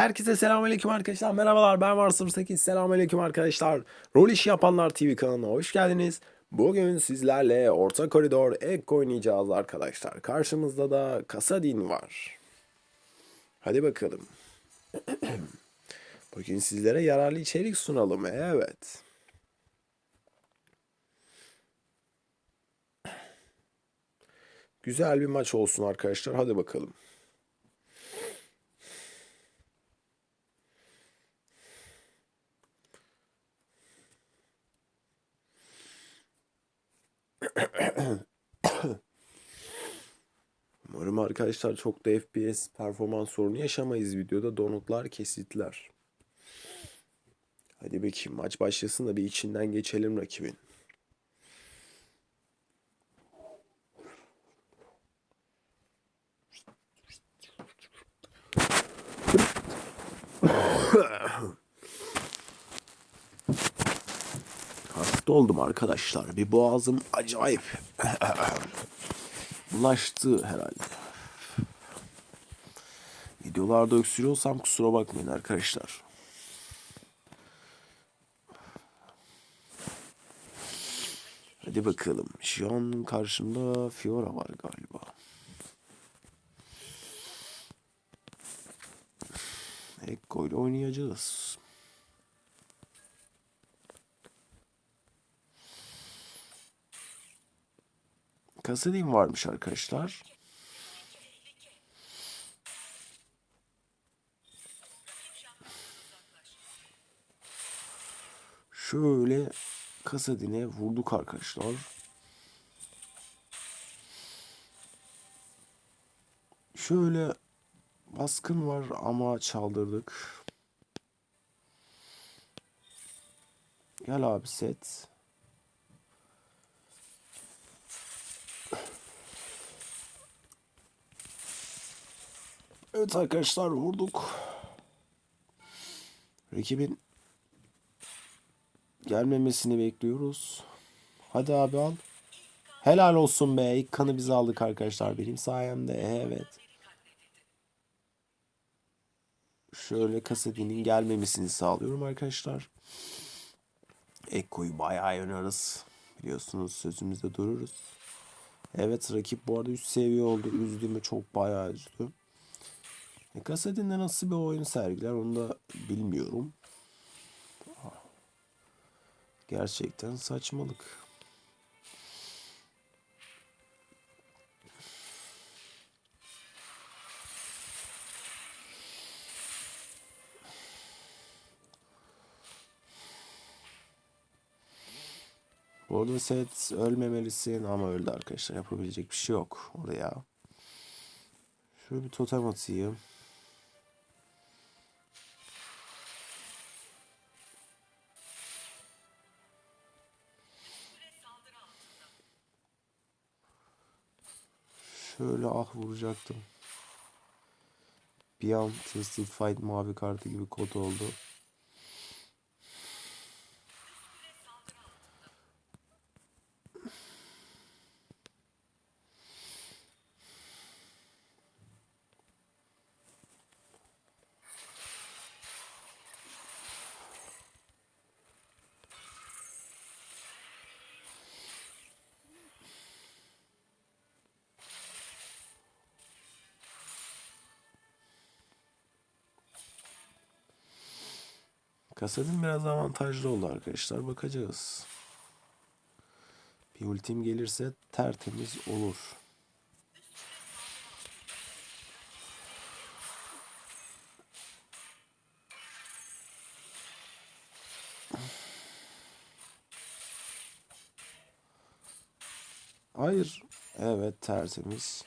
Herkese selamünaleyküm arkadaşlar. Merhabalar ben Var08. Selamünaleyküm arkadaşlar. Rol işi yapanlar TV kanalına hoş geldiniz. Bugün sizlerle orta koridor ek oynayacağız arkadaşlar. Karşımızda da Kasadin var. Hadi bakalım. Bugün sizlere yararlı içerik sunalım. Evet. Güzel bir maç olsun arkadaşlar. Hadi bakalım. Umarım arkadaşlar çok da FPS performans sorunu yaşamayız videoda. Donutlar, kesitler. Hadi bakayım maç başlasın da bir içinden geçelim rakibin. Hasta oldum arkadaşlar. Bir boğazım acayip. Bulaştı herhalde. Videolarda öksürüyorsam kusura bakmayın arkadaşlar. Hadi bakalım. Şu an karşımda Fiora var galiba. Ekko ile oynayacağız. Kasadin varmış arkadaşlar. Şöyle Kasadin'e vurduk arkadaşlar. Şöyle baskın var ama çaldırdık. Gel abi set. Evet arkadaşlar vurduk. Rakibin gelmemesini bekliyoruz. Hadi abi al. Helal olsun be. İlk kanı biz aldık arkadaşlar. Benim sayemde. Evet. Şöyle Kasadin'in gelmemesini sağlıyorum arkadaşlar. Ekko'yu bayağı oynarız. Biliyorsunuz sözümüzde dururuz. Evet rakip bu arada üst seviye oldu. Üzdüğümü çok bayağı üzdü. E, Kasadin'de nasıl bir oyun sergiler onu da bilmiyorum. Gerçekten saçmalık. Bu arada set ölmemelisin ama öldü arkadaşlar. Yapabilecek bir şey yok oraya. Şöyle bir totem atayım. Şöyle ah vuracaktım. Bir an Twisted Fight mavi kartı gibi kod oldu. Kasadin biraz avantajlı oldu arkadaşlar. Bakacağız. Bir ultim gelirse tertemiz olur. Hayır. Evet tertemiz.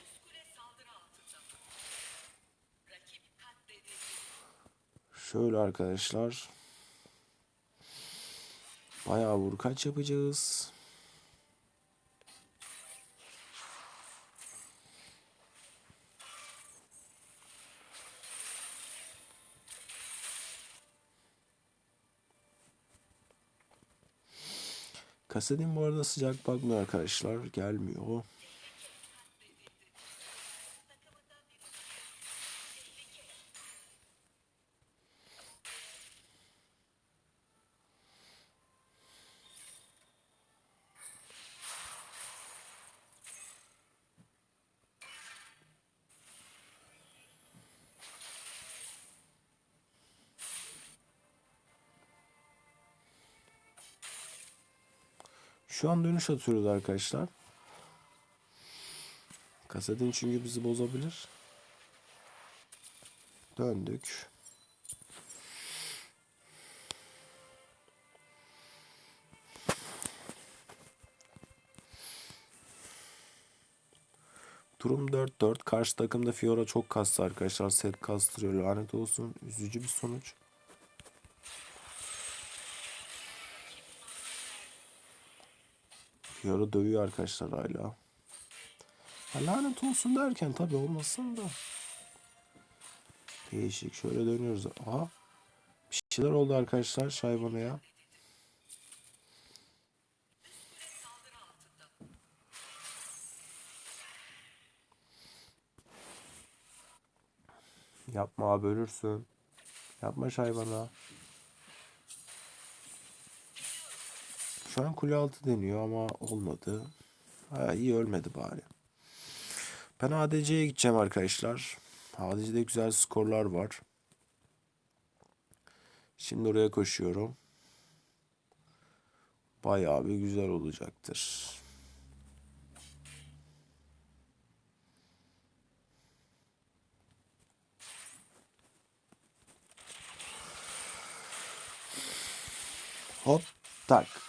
Şöyle arkadaşlar. Bayağı vurkaç yapacağız. Kasadin bu arada sıcak bakmıyor arkadaşlar. Gelmiyor. Şu an dönüş atıyoruz arkadaşlar. Kasadin çünkü bizi bozabilir. Döndük. Durum 4-4. Karşı takımda Fiora çok kastı arkadaşlar. Set kastırıyor. Lanet olsun. Üzücü bir sonuç. Fiora dövüyor arkadaşlar hala. Ha, lanet olsun derken tabi olmasın da. Değişik. Şöyle dönüyoruz. Aha. Bir şeyler oldu arkadaşlar Şayvan'a Yapma abi ölürsün. Yapma Şayvan'a. Şu an kule altı deniyor ama olmadı. Ha, iyi ölmedi bari. Ben ADC'ye gideceğim arkadaşlar. ADC'de güzel skorlar var. Şimdi oraya koşuyorum. Bayağı bir güzel olacaktır. Hop tak.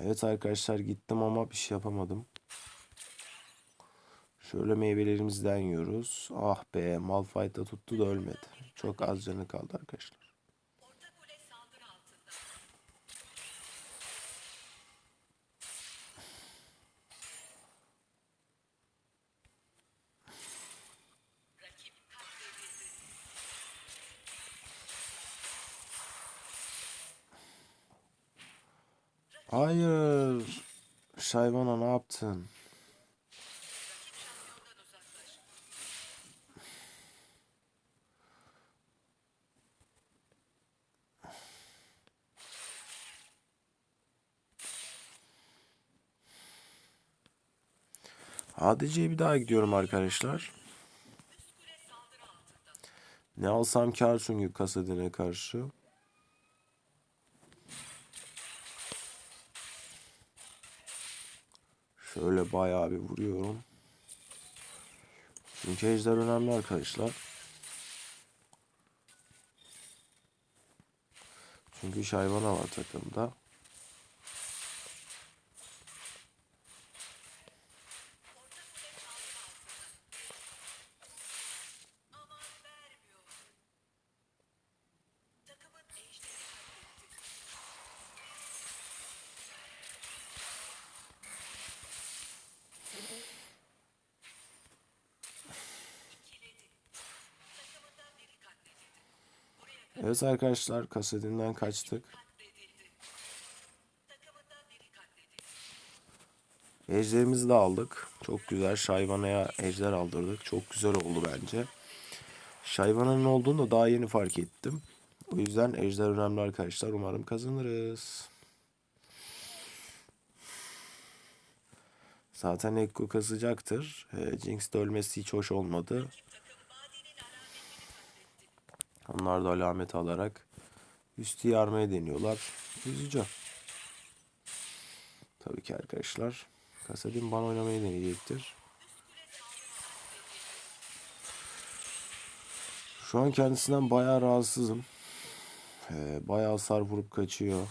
Evet arkadaşlar gittim ama bir şey yapamadım. Şöyle meyvelerimizden yiyoruz. Ah be Malphite tuttu da ölmedi. Çok az canı kaldı arkadaşlar. Hayır. Şayvana ne yaptın? ADC'ye bir daha gidiyorum arkadaşlar. Ne alsam kar çünkü kasadine karşı. Şöyle bayağı bir vuruyorum. Çünkü ejder önemli arkadaşlar. Çünkü Şayvana var takımda. Evet arkadaşlar kasetinden kaçtık. Ejderimizi de aldık. Çok güzel. Şayvana'ya ejder aldırdık. Çok güzel oldu bence. Şayvana'nın olduğunu da daha yeni fark ettim. O yüzden ejder önemli arkadaşlar. Umarım kazanırız. Zaten Ekko kazacaktır. E, Jinx de ölmesi hiç hoş olmadı. Onlar da alamet alarak üstü yarmaya deniyorlar. Üzücü. Tabii ki arkadaşlar. Kasadin bana oynamayı deneyecektir. Şu an kendisinden bayağı rahatsızım. Ee, bayağı hasar vurup kaçıyor.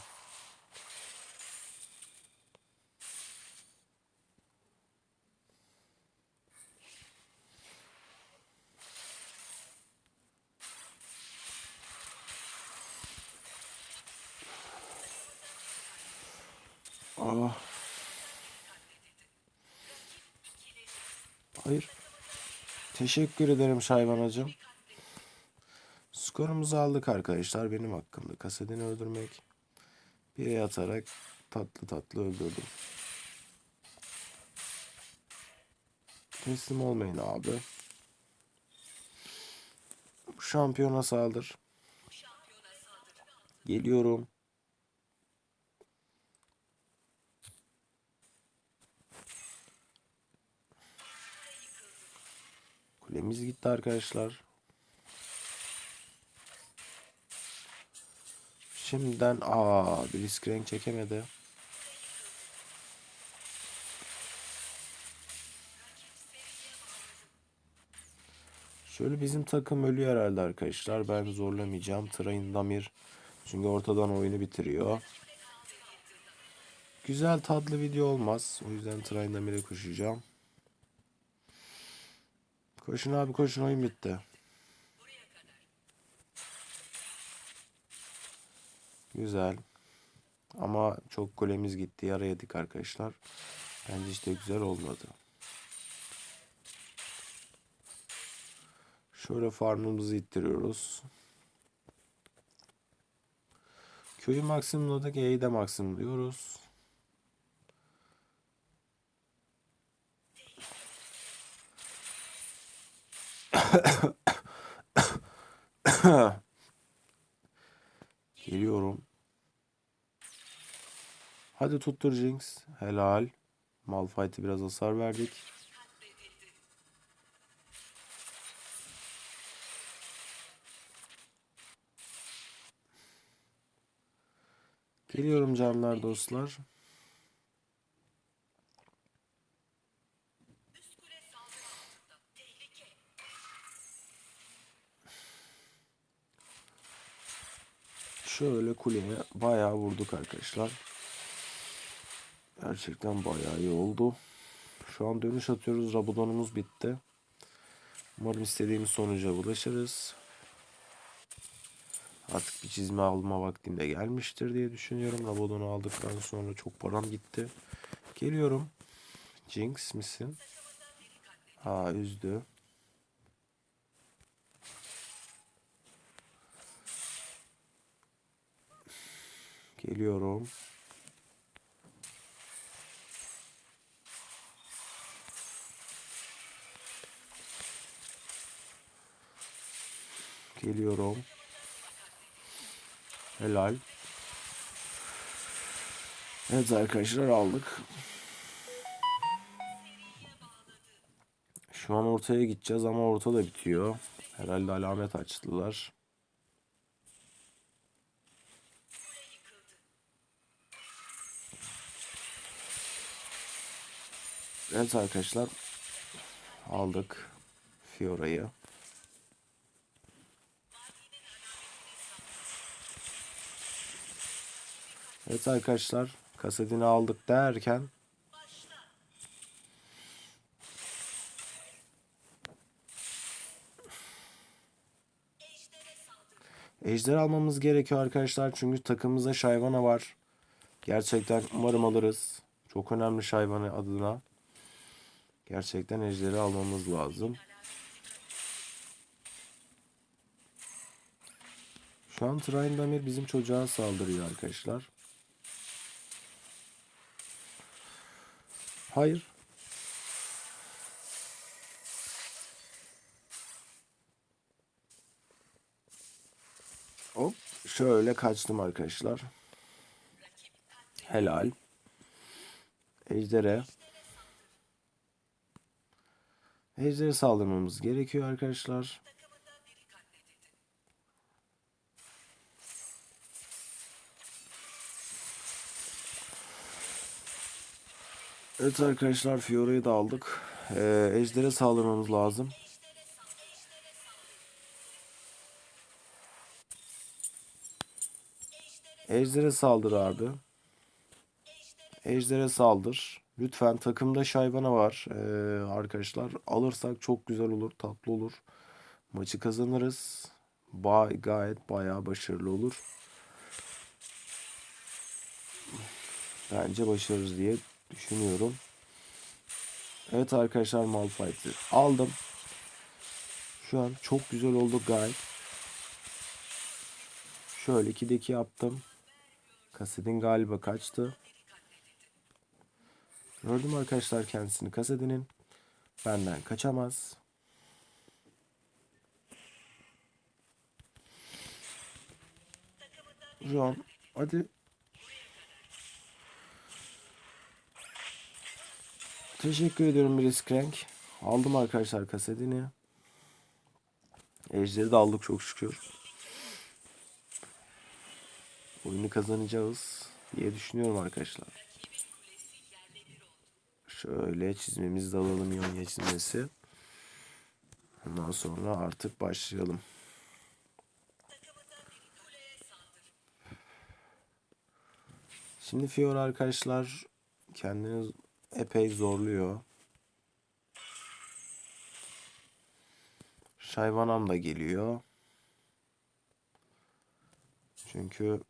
Ah. Hayır. Teşekkür ederim Şayvanacığım. Skorumuzu aldık arkadaşlar. Benim hakkımda kasedini öldürmek. Bir atarak tatlı tatlı öldürdüm. Teslim olmayın abi. Şampiyona saldır. Geliyorum. Kulemiz gitti arkadaşlar. Şimdiden aa bir Blitzcrank çekemedi. Şöyle bizim takım ölüyor herhalde arkadaşlar. Ben zorlamayacağım. Train Damir. Çünkü ortadan oyunu bitiriyor. Güzel tatlı video olmaz. O yüzden Train Damir'e koşacağım. Koşun abi koşun oyun bitti. Güzel. Ama çok golemiz gitti. Yara yedik arkadaşlar. Bence işte güzel olmadı. Şöyle farmımızı ittiriyoruz. Köyü maksimumladık. E'yi de maksimumluyoruz. Geliyorum. Hadi tuttur Jinx. Helal. Malphite'e biraz hasar verdik. Geliyorum canlar dostlar. Şöyle kuleye bayağı vurduk arkadaşlar. Gerçekten bayağı iyi oldu. Şu an dönüş atıyoruz. Rabadonumuz bitti. Umarım istediğimiz sonuca ulaşırız. Artık bir çizme alma vaktim de gelmiştir diye düşünüyorum. Rabadon'u aldıktan sonra çok param gitti. Geliyorum. Jinx misin? Aa üzdü. Geliyorum. Geliyorum. Helal. Evet arkadaşlar aldık. Şu an ortaya gideceğiz ama orta da bitiyor. Herhalde alamet açtılar. Evet arkadaşlar. Aldık Fiora'yı. Evet arkadaşlar. Kasetini aldık derken Ejder almamız gerekiyor arkadaşlar. Çünkü takımımızda Şayvana var. Gerçekten umarım alırız. Çok önemli Şayvana adına. Gerçekten Ejder'i almamız lazım. Şu an Train Damir bizim çocuğa saldırıyor arkadaşlar. Hayır. Hop. Şöyle kaçtım arkadaşlar. Helal. Ejder'e. Ejder'e saldırmamız gerekiyor arkadaşlar. Evet arkadaşlar Fiora'yı da aldık. Ee, Ejder'e saldırmamız lazım. Ejder'e saldır abi. Ejder'e saldır. Lütfen takımda Şayvana var ee, arkadaşlar. Alırsak çok güzel olur, tatlı olur. Maçı kazanırız. Ba gayet bayağı başarılı olur. Bence başarırız diye düşünüyorum. Evet arkadaşlar Malphite'i aldım. Şu an çok güzel oldu gayet. Şöyle 2'de 2 yaptım. Kasedin galiba kaçtı. Gördüm arkadaşlar kendisini kasedinin. Benden kaçamaz. An hadi Teşekkür ediyorum Bliss Crank. Aldım arkadaşlar kasetini. Ejderi de aldık çok şükür. Oyunu kazanacağız diye düşünüyorum arkadaşlar. Şöyle çizmemizi de alalım Yonya çizmesi. Ondan sonra artık başlayalım. Şimdi Fiora arkadaşlar kendini epey zorluyor. Şayvanam da geliyor. Çünkü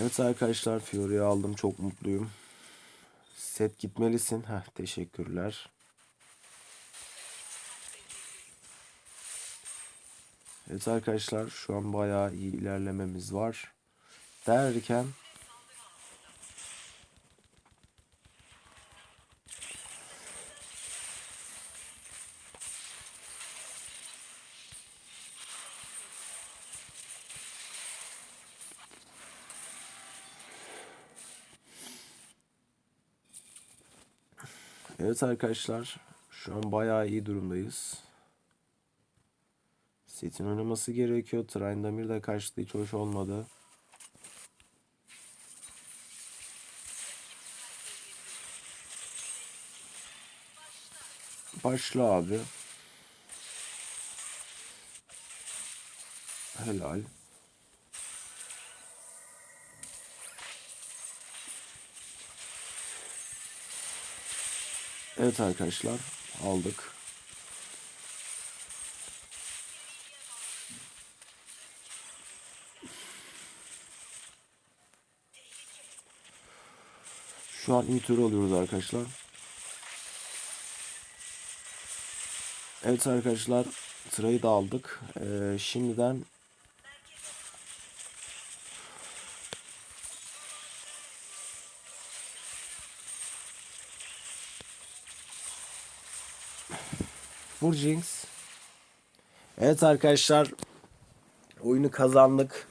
Evet arkadaşlar Fiora'yı aldım çok mutluyum. Set gitmelisin. Heh, teşekkürler. Evet arkadaşlar şu an bayağı iyi ilerlememiz var. Derken Evet arkadaşlar şu an bayağı iyi durumdayız. Setin oynaması gerekiyor. Trindamir de kaçtı hiç hoş olmadı. Başla abi. Helal. Evet arkadaşlar aldık. Şu an iyi tur alıyoruz arkadaşlar. Evet arkadaşlar sırayı da aldık. Ee, şimdiden Vur Jinx. Evet arkadaşlar. Oyunu kazandık.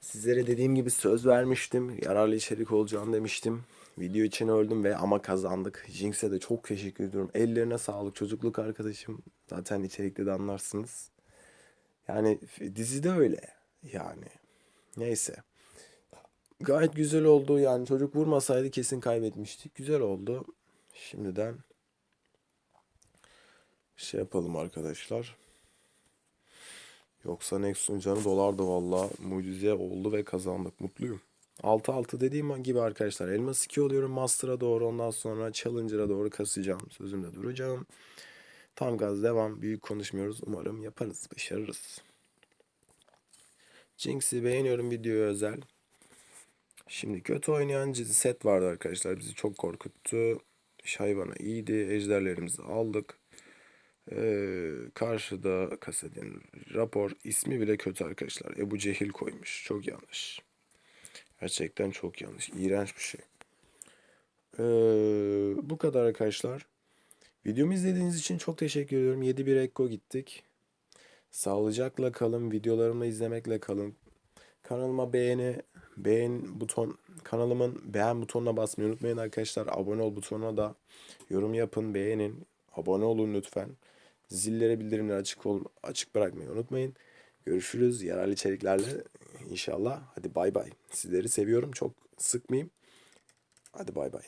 Sizlere dediğim gibi söz vermiştim. Yararlı içerik olacağını demiştim. Video için öldüm ve ama kazandık. Jinx'e de çok teşekkür ediyorum. Ellerine sağlık. Çocukluk arkadaşım. Zaten içerikte de anlarsınız. Yani dizide öyle. Yani. Neyse. Gayet güzel oldu. Yani çocuk vurmasaydı kesin kaybetmiştik. Güzel oldu. Şimdiden şey yapalım arkadaşlar. Yoksa Nexus'un canı dolardı valla. Mucize oldu ve kazandık. Mutluyum. 6-6 dediğim gibi arkadaşlar. Elmas 2 oluyorum Master'a doğru. Ondan sonra Challenger'a doğru kasacağım. Sözümde duracağım. Tam gaz devam. Büyük konuşmuyoruz. Umarım yaparız. Başarırız. Jinx'i beğeniyorum videoya özel. Şimdi kötü oynayan set vardı arkadaşlar. Bizi çok korkuttu. Şayvana iyiydi. Ejderlerimizi aldık. Ee, karşıda kasetin rapor ismi bile kötü arkadaşlar. Ebu Cehil koymuş. Çok yanlış. Gerçekten çok yanlış. İğrenç bir şey. Ee, bu kadar arkadaşlar. Videomu izlediğiniz için çok teşekkür ediyorum. 7-1 Ekko gittik. Sağlıcakla kalın. Videolarımı izlemekle kalın. Kanalıma beğeni, beğen buton, kanalımın beğen butonuna basmayı unutmayın arkadaşlar. Abone ol butonuna da yorum yapın, beğenin. Abone olun lütfen. Zillere bildirimleri açık ol, açık bırakmayı unutmayın. Görüşürüz yararlı içeriklerle inşallah. Hadi bay bay. Sizleri seviyorum. Çok sıkmayayım. Hadi bay bay.